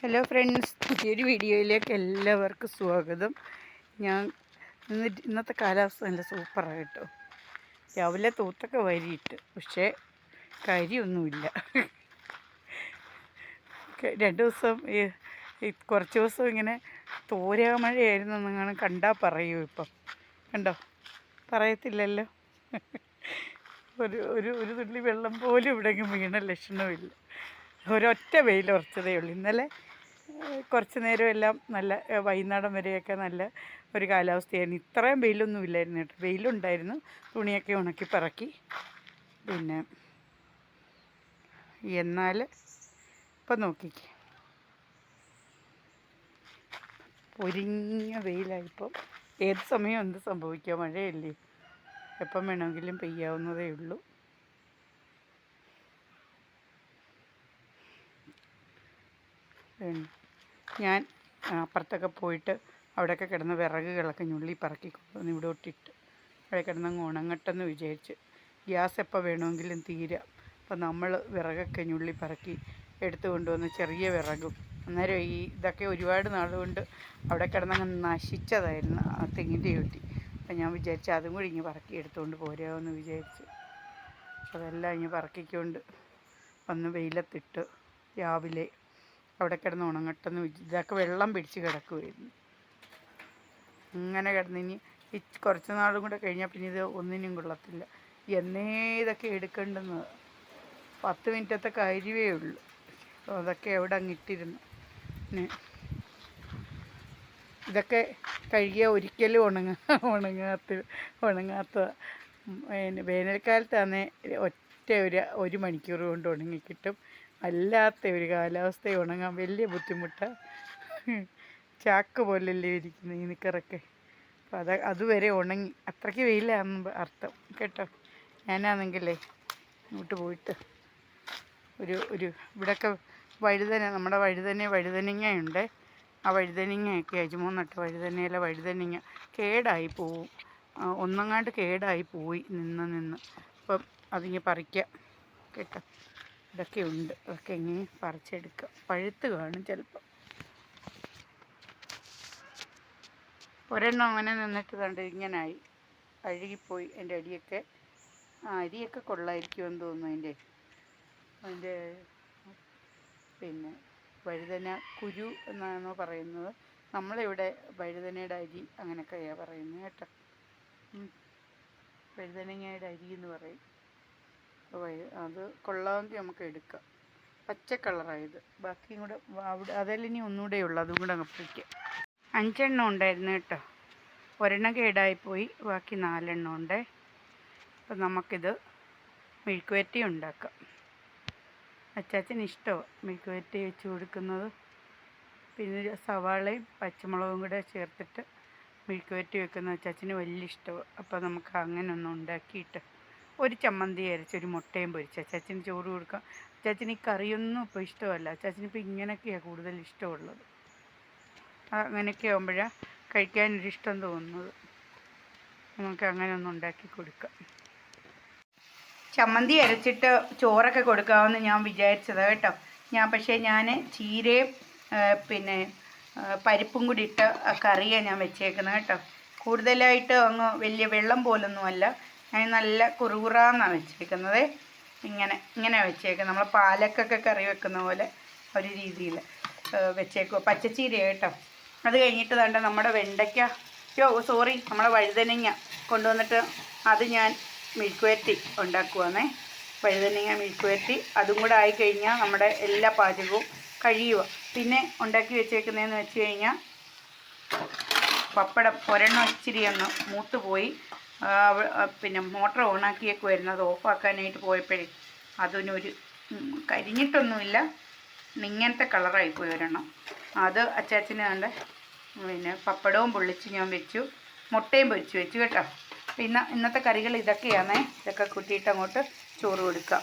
Hello friends പുതിയൊരു വീഡിയോയിലേക്ക് എല്ലാവർക്കും സ്വാഗതം. ഞാൻ ഇന്ന് ഇന്നത്തെ കാലാവസ്ഥ നല്ല സൂപ്പറാണ് കേട്ടോ. രാവിലെ തൂത്തൊക്കെ വരിയിട്ട് പക്ഷേ കരിയൊന്നുമില്ല രണ്ട് ദിവസം കുറച്ച് ദിവസം ഇങ്ങനെ തോരാ മഴയായിരുന്നു നിങ്ങൾ കണ്ടാൽ പറയൂ ഇപ്പം. കണ്ടോ? പറയത്തില്ലല്ലോ. ഒരു ഒരു ഒരു തുള്ളി വെള്ളം പോലും ഇവിടെ വീണ ലക്ഷണമില്ല. ഒരൊറ്റ വെയിൽ ഉറച്ചതേ ഉള്ളൂ. ഇന്നലെ കുറച്ച് നേരം എല്ലാം നല്ല വൈകുന്നേരം വരെയൊക്കെ നല്ല ഒരു കാലാവസ്ഥയായിരുന്നു ഇത്രയും വെയിലൊന്നും ഇല്ലായിരുന്നു കേട്ടോ. വെയിലുണ്ടായിരുന്നു. തുണിയൊക്കെ ഉണക്കി പറക്കി. പിന്നെ എന്നാൽ ഇപ്പം നോക്കിക്ക്. പൊരിഞ്ഞ വെയിലായിപ്പോൾ ഏത് സമയം എന്ത് സംഭവിക്കുക മഴയല്ലേ. എപ്പം വേണമെങ്കിലും പെയ്യാവുന്നതേ ഉള്ളൂ. പിന്നെ ഞാൻ അപ്പുറത്തൊക്കെ പോയിട്ട് അവിടെയൊക്കെ കിടന്ന വിറകുകളൊക്കെ ഞുള്ളി പറക്കി കൊണ്ടുവന്ന് ഇവിടെ ഇട്ടിട്ട് അവിടെ കിടന്നങ്ങ് ഉണങ്ങട്ടെന്ന് വിചാരിച്ച്. ഗ്യാസ് എപ്പോൾ വേണമെങ്കിലും തീരാം. അപ്പം നമ്മൾ വിറകൊക്കെ ഞുള്ളി പറക്കി എടുത്തു കൊണ്ടുവന്ന് ചെറിയ വിറകും. അന്നേരം ഈ ഇതൊക്കെ ഒരുപാട് നാളുകൊണ്ട് അവിടെ കിടന്നങ്ങ് നശിച്ചതായിരുന്നു ആ തെങ്ങിന്റെ ചുട്ടി അപ്പം ഞാൻ വിചാരിച്ചു അതും കൂടി ഇങ്ങനെ പറക്കി എടുത്തുകൊണ്ട് പോരാമെന്ന് വിചാരിച്ചു. അതെല്ലാം ഇങ്ങനെ പറക്കിക്കൊണ്ട് വന്ന് വെയിലത്തിട്ട് രാവിലെ അവിടെ കിടന്ന് ഉണങ്ങട്ടെന്ന് ഇതൊക്കെ വെള്ളം പിടിച്ച് കിടക്കുമായിരുന്നു അങ്ങനെ കിടന്ന് ഇനി കുറച്ച് നാളും കൂടെ കഴിഞ്ഞാൽ പിന്നെ ഇത് ഒന്നിനും കൊള്ളത്തില്ല. എന്നേ ഇതൊക്കെ എടുക്കേണ്ടെന്ന്. പത്ത് മിനിറ്റത്തെ കാര്യമേ ഉള്ളൂ. അതൊക്കെ എവിടെ അങ്ങിട്ടിരുന്നു പിന്നെ ഇതൊക്കെ കഴുകിയ ഒരിക്കലും ഉണങ്ങ ഉണങ്ങാത്ത ഉണങ്ങാത്ത വേനൽക്കാലത്താണേ ഒറ്റ ഒരു ഒരു മണിക്കൂർ കൊണ്ട് ഉണങ്ങി അല്ലാത്ത ഒരു കാലാവസ്ഥ ഉണങ്ങാൻ. വലിയ ബുദ്ധിമുട്ടാണ് ചാക്ക് പോലല്ലേ ഇരിക്കുന്നത് ഈ നിക്കറൊക്കെ. അപ്പം അത് അതുവരെ ഉണങ്ങി. അത്രയ്ക്ക് വെയിലാണെന്ന് അർത്ഥം. കേട്ടോ? ഞാനാണെങ്കിലേ ഇങ്ങോട്ട് പോയിട്ട് ഒരു ഒരു ഇവിടെയൊക്കെ വഴുതന നമ്മുടെ വഴുതന വഴുതനങ്ങയുണ്ട്. ആ വഴുതനങ്ങയൊക്കെ അജിമോന്നിട്ട് വഴുതനയിലെ വഴുതനങ്ങ കേടായി പോവും. ഒന്നങ്ങാണ്ട് കേടായി പോയി നിന്ന് നിന്ന്. അപ്പം അതിങ്ങനെ പറിക്കാം. കേട്ടോ? ഇതൊക്കെ ഉണ്ട്. അതൊക്കെ ഇങ്ങനെ പറിച്ചെടുക്കാം. പഴുത്ത് കാണും ചിലപ്പോൾ ഒരെണ്ണം അങ്ങനെ നിന്നിട്ട് കണ്ട് ഇങ്ങനായി. അഴുകിപ്പോയി എന്റെ അടിയൊക്കെ. ആ അരിയൊക്കെ കൊള്ളായിരിക്കുമെന്ന് തോന്നുന്നു അതിന്റെ. അതിന്റെ പിന്നെ വഴുതന കുരു എന്നാണോ പറയുന്നത്. നമ്മളിവിടെ വഴുതനയുടെ അരി അങ്ങനെയൊക്കെയാണ് പറയുന്നത് കേട്ടോ. വഴുതനങ്ങയുടെ അരി എന്ന് പറയും. അത് കൊള്ളാമെങ്കിൽ നമുക്ക് എടുക്കാം. പച്ച കളറായത് ബാക്കിയും കൂടെ അവിടെ അതെല്ലാം ഇനി ഒന്നുകൂടെ ഉള്ളു അതും കൂടെ അങ്ങ് അഞ്ചെണ്ണം ഉണ്ടായിരുന്നു കേട്ടോ. ഒരെണ്ണം കേടായിപ്പോയി ബാക്കി നാലെണ്ണം ഉണ്ട്. അപ്പം നമുക്കിത് മെഴുക്കുവരട്ടി ഉണ്ടാക്കാം. അച്ചാച്ചന് ഇഷ്ടമാണ് മെഴുക്കുവരട്ടി വെച്ച് കൊടുക്കുന്നത്. പിന്നെ സവാളയും പച്ചമുളകും കൂടെ ചേർത്തിട്ട് മെഴുക്കുവരട്ടി വെക്കുന്ന അച്ചാച്ചന് വലിയ ഇഷ്ടമാണ് അപ്പോൾ നമുക്ക് അങ്ങനെ ഒന്ന് ഉണ്ടാക്കിയിട്ട് ഒരു ചമ്മന്തി അരച്ച് ഒരു മുട്ടയും പൊരിച്ച്. അച്ചാച്ചന് ചോറ് കൊടുക്കാം. അച്ചാച്ചന് ഈ കറിയൊന്നും ഇപ്പോൾ ഇഷ്ടമല്ല. അച്ചാച്ചന് ഇപ്പോൾ ഇങ്ങനെയൊക്കെയാണ് കൂടുതൽ ഇഷ്ടമുള്ളത്. അങ്ങനെയൊക്കെ ആകുമ്പോഴാണ് കഴിക്കാനൊരു ഇഷ്ടം തോന്നുന്നത്. നമുക്ക് അങ്ങനെ ഒന്ന് ഉണ്ടാക്കി കൊടുക്കാം. ചമ്മന്തി അരച്ചിട്ട് ചോറൊക്കെ കൊടുക്കാമെന്ന് ഞാൻ വിചാരിച്ചത് കേട്ടോ. ഞാൻ പക്ഷേ ഞാൻ ചീരയും പിന്നെ പരിപ്പും കൂടി ഇട്ട് കറിയാണ് ഞാൻ വെച്ചേക്കുന്നത് കേട്ടോ. കൂടുതലായിട്ട് അങ്ങ് വലിയ വെള്ളം പോലൊന്നുമല്ല ഞാൻ നല്ല കുറുകുറാന്നാണ് വെച്ചേക്കുന്നത്. ഇങ്ങനെ ഇങ്ങനെ വെച്ചേക്കുന്നത് നമ്മൾ പാലക്കൊക്കെ കറി വെക്കുന്ന പോലെ ഒരു രീതിയിൽ വെച്ചേക്കുക പച്ചച്ചീര കേട്ടോ. അത് കഴിഞ്ഞിട്ട് വേണ്ട നമ്മുടെ വെണ്ടയ്ക്ക. യോ സോറി നമ്മുടെ വഴുതനങ്ങ കൊണ്ടുവന്നിട്ട് അത് ഞാൻ മെഴുക്കുവരട്ടി ഉണ്ടാക്കുവാന്നേ. വഴുതനങ്ങ മെഴുക്കുവരട്ടി. അതും കൂടെ ആയിക്കഴിഞ്ഞാൽ നമ്മുടെ എല്ലാ പാചകവും കഴിയുക പിന്നെ ഉണ്ടാക്കി വെച്ചേക്കുന്നതെന്ന് വെച്ച് കഴിഞ്ഞാൽ പപ്പടം. ഒരെണ്ണം ഇച്ചിരി ഒന്ന് മൂത്ത് പോയി. ആ, അവ- ആ, പിന്നെ മോട്ടർ ഓണാക്കിയേക്കുമായിരുന്നു അത് ഓഫാക്കാനായിട്ട് പോയപ്പോഴേ അതിനൊരു കരിഞ്ഞിട്ടൊന്നുമില്ല. ഇങ്ങനത്തെ കളറായി പോയി ഒരെണ്ണം. അത് അച്ചാച്ചന് കണ്ട് പിന്നെ പപ്പടവും പൊള്ളിച്ച് ഞാൻ വെച്ചു. മുട്ടയും പൊരിച്ച് വെച്ചു കേട്ടോ. പിന്നെ ഇന്നത്തെ കറികൾ ഇതൊക്കെയാണേ. ഇതൊക്കെ കൂട്ടിയിട്ട് അങ്ങോട്ട് ചോറ് കൊടുക്കാം.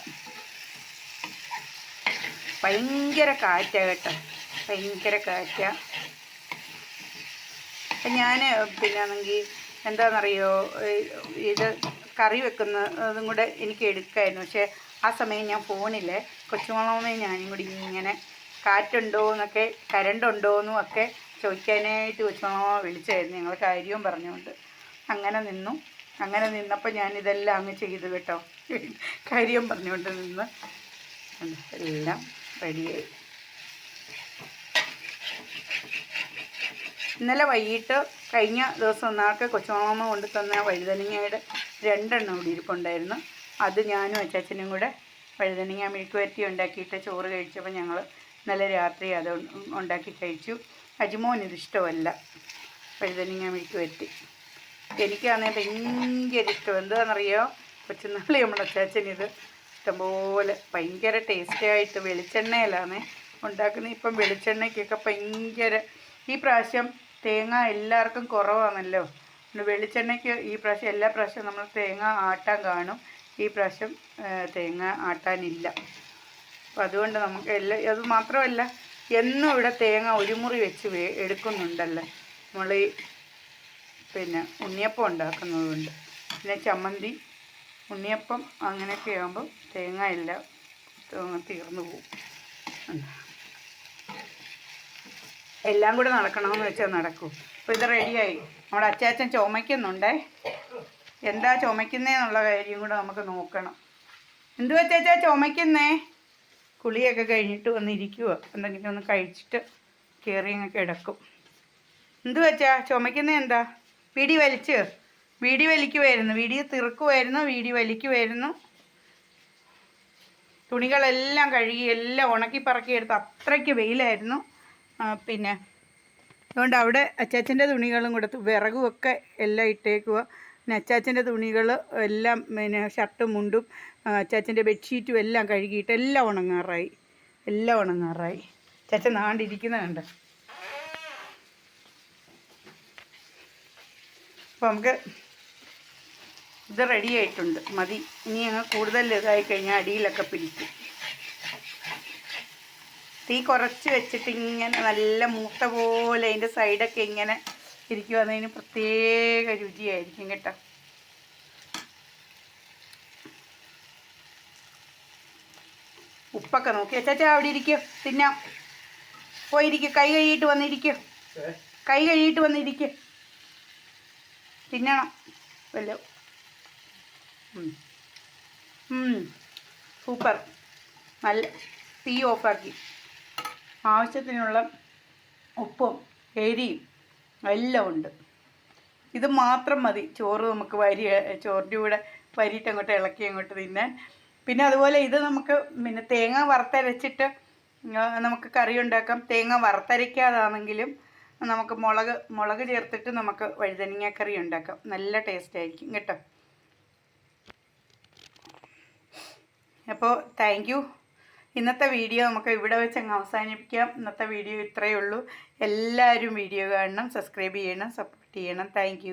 ഭയങ്കര കാറ്റാണ് കേട്ടോ. ഭയങ്കര കാറ്റാണ് ഞാൻ പിന്നെ ആണെങ്കിൽ എന്താണെന്നറിയോ? ഇത് കറി വെക്കുന്നതും കൂടെ എനിക്ക് എടുക്കായിരുന്നു. പക്ഷേ ആ സമയം ഞാൻ ഫോണിൽ കൊച്ചുമാമയും ഞാനും കൂടി ഇങ്ങനെ കാറ്റുണ്ടോ എന്നൊക്കെ കരണ്ടുണ്ടോ എന്നും ഒക്കെ ചോദിക്കാനായിട്ട് വെച്ചോ വിളിച്ചായിരുന്നു. ഞങ്ങൾ കാര്യവും പറഞ്ഞുകൊണ്ട്. അങ്ങനെ നിന്നു. അങ്ങനെ നിന്നപ്പോൾ ഞാൻ ഇതെല്ലാം അങ്ങ് ചെയ്തു കേട്ടോ. കാര്യം പറഞ്ഞുകൊണ്ട് നിന്ന്. എല്ലാം റെഡിയായി ഇന്നലെ വൈകിട്ട് കഴിഞ്ഞ ദിവസം ഒന്നാൾക്ക് കൊച്ചുമാമ കൊണ്ട് തന്ന വഴുതനങ്ങയുടെ രണ്ടെണ്ണം കൂടി ഇരിപ്പുണ്ടായിരുന്നു. അത് ഞാനും അച്ചാച്ചനും കൂടെ വഴുതനങ്ങ മെഴുക്ക് വരട്ടി ഉണ്ടാക്കിയിട്ട് ചോറ് കഴിച്ചപ്പോൾ ഞങ്ങൾ ഇന്നലെ രാത്രി അത് ഉണ്ടാക്കി കഴിച്ചു. അജിമോൻ ഇതിഷ്ടമല്ല വഴുതനങ്ങ മെഴുക്ക് വരട്ടി എനിക്കാണെങ്കിൽ ഭയങ്കര ഇഷ്ടം. എന്താണെന്നറിയോ? കൊച്ചുനാളി നമ്മുടെ അച്ചാച്ചൻ ഇത് ഇഷ്ടംപോലെ ഭയങ്കര ടേസ്റ്റായിട്ട് വെളിച്ചെണ്ണയിലാണ് ഉണ്ടാക്കുന്നത്. ഇപ്പം വെളിച്ചെണ്ണയ്ക്കൊക്കെ ഭയങ്കര ഈ പ്രാവശ്യം തേങ്ങ എല്ലാവർക്കും കുറവാണല്ലോ. വെളിച്ചെണ്ണയ്ക്ക് ഈ പ്രാവശ്യം എല്ലാ പ്രാവശ്യവും നമ്മൾ തേങ്ങ ആട്ടാൻ കാണും. ഈ പ്രാവശ്യം തേങ്ങ ആട്ടാനില്ല. അപ്പം അതുകൊണ്ട് നമുക്ക് എല്ലാ അത് മാത്രമല്ല എന്നും ഇവിടെ തേങ്ങ ഒരു മുറി വെച്ച് വേ എടുക്കുന്നുണ്ടല്ലോ. നമ്മൾ ഈ പിന്നെ ഉണ്ണിയപ്പം ഉണ്ടാക്കുന്നതുകൊണ്ട്. പിന്നെ ചമ്മന്തി ഉണ്ണിയപ്പം അങ്ങനെയൊക്കെ ആകുമ്പോൾ തേങ്ങ എല്ലാം തീർന്നു പോകും. എല്ലാം കൂടെ നടക്കണമെന്ന് വെച്ചാൽ നടക്കൂ. അപ്പോൾ ഇത് റെഡിയായി. നമ്മുടെ അച്ചാച്ചൻ ചുമയ്ക്കുന്നുണ്ടേ. എന്താ ചുമയ്ക്കുന്നേന്നുള്ള കാര്യം കൂടെ നമുക്ക് നോക്കണം. എന്തു അച്ചാച്ചാ ചുമയ്ക്കുന്നേ? കുളിയൊക്കെ കഴിഞ്ഞിട്ട് വന്നിരിക്കുക എന്തെങ്കിലും ഒന്ന് കഴിച്ചിട്ട് കയറി അങ്ങ് കിടക്കും. എന്തു വെച്ചാ ചുമയ്ക്കുന്നേ എന്താ? വീടി വലിച്ച്. വീടി വലിക്കുമായിരുന്നു വീടി തിറക്കുമായിരുന്നു വീടി വലിക്കുമായിരുന്നു തുണികളെല്ലാം കഴുകി എല്ലാം ഉണക്കി പറക്കി എടുത്ത് അത്രയ്ക്ക് വെയിലായിരുന്നു. പിന്നെ അതുകൊണ്ട് അവിടെ അച്ചാച്ചന്റെ തുണികളും കൂടെ വിറകുമൊക്കെ എല്ലാം ഇട്ടേക്കുക പിന്നെ അച്ചാച്ചന്റെ തുണികൾ എല്ലാം പിന്നെ ഷർട്ടും മുണ്ടും അച്ചാച്ചന്റെ ബെഡ്ഷീറ്റും എല്ലാം കഴുകിയിട്ട് എല്ലാം ഉണങ്ങാറായി. എല്ലാം ഉണങ്ങാറായി. അച്ചാച്ചൻ നാണ്ടിരിക്കുന്ന കണ്ട്. അപ്പോൾ നമുക്ക് ഇത് റെഡി ആയിട്ടുണ്ട്. മതി. ഇനി ഞങ്ങൾ കൂടുതൽ ഇതായി കഴിഞ്ഞാൽ അടിയിലൊക്കെ പിടിക്കും. തീ കുറച്ച് വെച്ചിട്ട് ഇങ്ങനെ നല്ല മൂത്ത പോലെ അതിന്റെ സൈഡൊക്കെ ഇങ്ങനെ ഇരിക്കും അതിന് പ്രത്യേക രുചിയായിരിക്കും കേട്ടോ. ഉപ്പൊക്കെ നോക്കി. ചേച്ചാ അവിടെ ഇരിക്കും. തിന്നാം. പോയിരിക്കും. കൈ കഴുകിയിട്ട് വന്നിരിക്കും. കൈ കഴുകിയിട്ട് വന്നിരിക്കും. തിന്നണം. വല്ലോ സൂപ്പർ. നല്ല തീ ഓഫാക്കി. ആവശ്യത്തിനുള്ള ഉപ്പും എരിയും എല്ലാം ഉണ്ട്. ഇത് മാത്രം മതി. ചോറ് നമുക്ക് വരി ചോറിന്റെ കൂടെ വരിയിട്ട് അങ്ങോട്ട് ഇളക്കി അങ്ങോട്ട് തിന്നാൻ. പിന്നെ അതുപോലെ ഇത് നമുക്ക് പിന്നെ തേങ്ങ വറുത്തരച്ചിട്ട് നമുക്ക് കറി ഉണ്ടാക്കാം. തേങ്ങ വറുത്തരയ്ക്കാതാണെങ്കിലും നമുക്ക് മുളക് മുളക് ചേർത്തിട്ട് നമുക്ക് വഴുതനങ്ങ കറി ഉണ്ടാക്കാം. നല്ല ടേസ്റ്റ് ആയിരിക്കും കേട്ടോ. അപ്പോൾ താങ്ക് ഇന്നത്തെ വീഡിയോ നമുക്ക് ഇവിടെ വെച്ച് അങ്ങ് അവസാനിപ്പിക്കാം. ഇന്നത്തെ വീഡിയോ ഇത്രയേ ഉള്ളൂ. എല്ലാവരും വീഡിയോ കാണണം സബ്സ്ക്രൈബ് ചെയ്യണം സപ്പോർട്ട് ചെയ്യണം. താങ്ക്